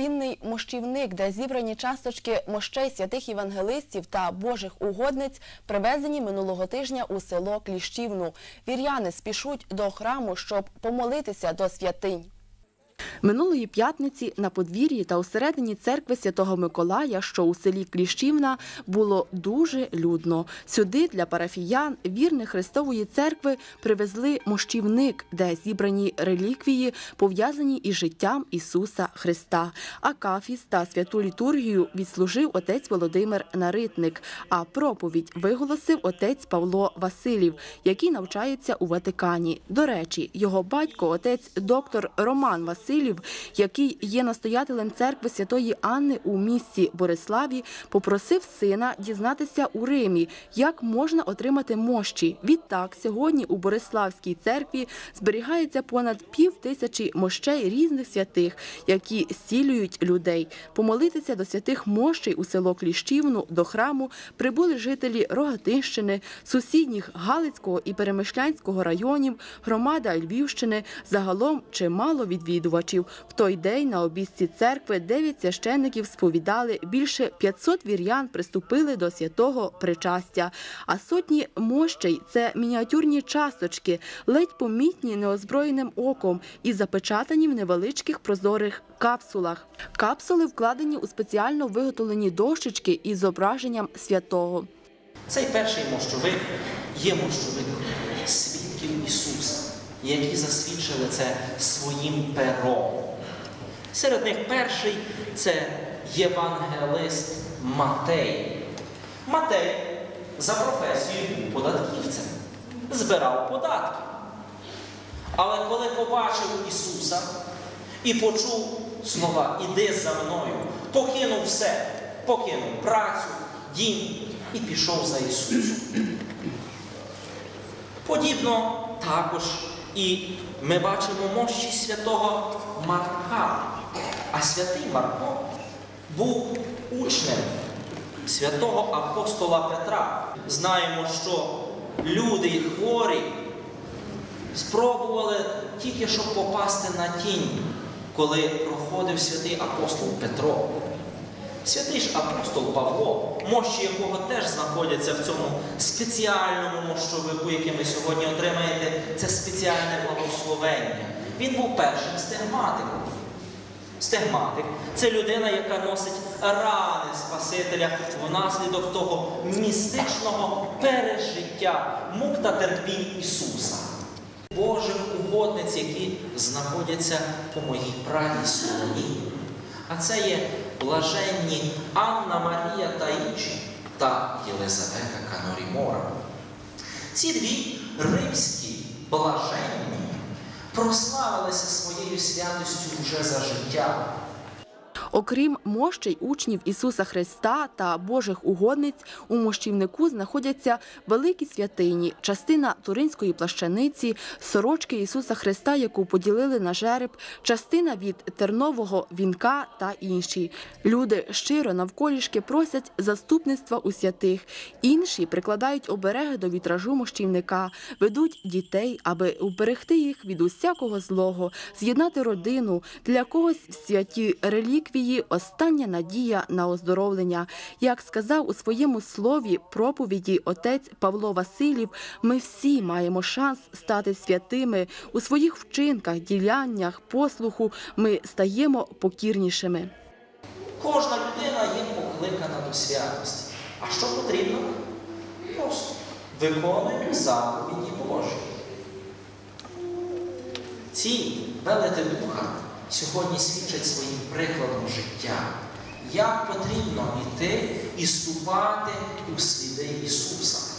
дорогоцінний мощівник, де зібрані часточки мощей святих євангелистів та божих угодниць, привезені минулого тижня у село Кліщівну. Вір'яни спішуть до храму, щоб помолитися до святинь. Минулої п'ятниці на подвір'ї та усередині церкви Святого Миколая, що у селі Кліщівна, було дуже людно. Сюди для парафіян вірних Христової церкви привезли мощівник, де зібрані реліквії, пов'язані із життям Ісуса Христа. А кафіс та святу літургію відслужив отець Володимир Наритник. А проповідь виголосив отець Павло Василів, який навчається у Ватикані. До речі, його батько, отець доктор Роман Васильів, який є настоятелем церкви Святої Анни у місті Бориславі, попросив сина дізнатися у Римі, як можна отримати мощі. Відтак, сьогодні у Бориславській церкві зберігається понад пів тисячі мощей різних святих, які зцілюють людей. Помолитися до святих мощей у село Кліщівну до храму прибули жителі Рогатинщини, сусідніх Галицького і Перемишлянського районів, громада Львівщини, загалом чимало відвідувачів. В той день на обісці церкви дев'ять священників сповідали, більше 500 вір'ян приступили до святого причастя. А сотні мощей – це мініатюрні часточки, ледь помітні неозброєним оком і запечатані в невеличких прозорих капсулах. Капсули вкладені у спеціально виготовлені дощечки із зображенням святого. Цей перший мощовик є мощовик які засвідчили це своїм пером. Серед них перший це євангелист Матей. Матей за професією був податківцем, збирав податки. Але коли побачив Ісуса і почув слова Іди за мною, покинув все, покинув працю, дім і пішов за Ісусом. Подібно також і ми бачимо мощі святого Марка. А святий Марко був учнем святого апостола Петра. Знаємо, що люди і хворі спробували тільки щоб попасти на тінь, коли проходив святий апостол Петро. Святий ж апостол Павло, мощі якого теж знаходяться в цьому спеціальному мощовику, який ви сьогодні отримаєте, спеціальне благословення. Він був першим стигматиком. Стигматик це людина, яка носить рани Спасителя внаслідок того містичного пережиття мук та терпінь Ісуса. Божих угодниць, які знаходяться по моїй правій стороні. А це є блаженні Анна Марія та інші та Єлизавета Канорімора. Ці дві римські блаженні прославилися своєю святостю вже за життя. Окрім мощей учнів Ісуса Христа та Божих угодниць, у мощівнику знаходяться великі святині, частина Туринської плащаниці, сорочки Ісуса Христа, яку поділили на жереб, частина від тернового вінка та інші. Люди щиро навколішки просять заступництва у святих. Інші прикладають обереги до вітражу мощівника, ведуть дітей, аби уберегти їх від усякого злого, з'єднати родину. Для когось в святі реліквії остання надія на оздоровлення. Як сказав у своєму слові проповіді отець Павло Василів, ми всі маємо шанс стати святими у своїх вчинках, діляннях, послуху. Ми стаємо покірнішими. Кожна людина є покликана до святості. А що потрібно? Просто виконуємо заповіді Божі. Ці велети духа сьогодні свідчать своїм прикладом життя, як потрібно йти і ступати у сліди Ісуса.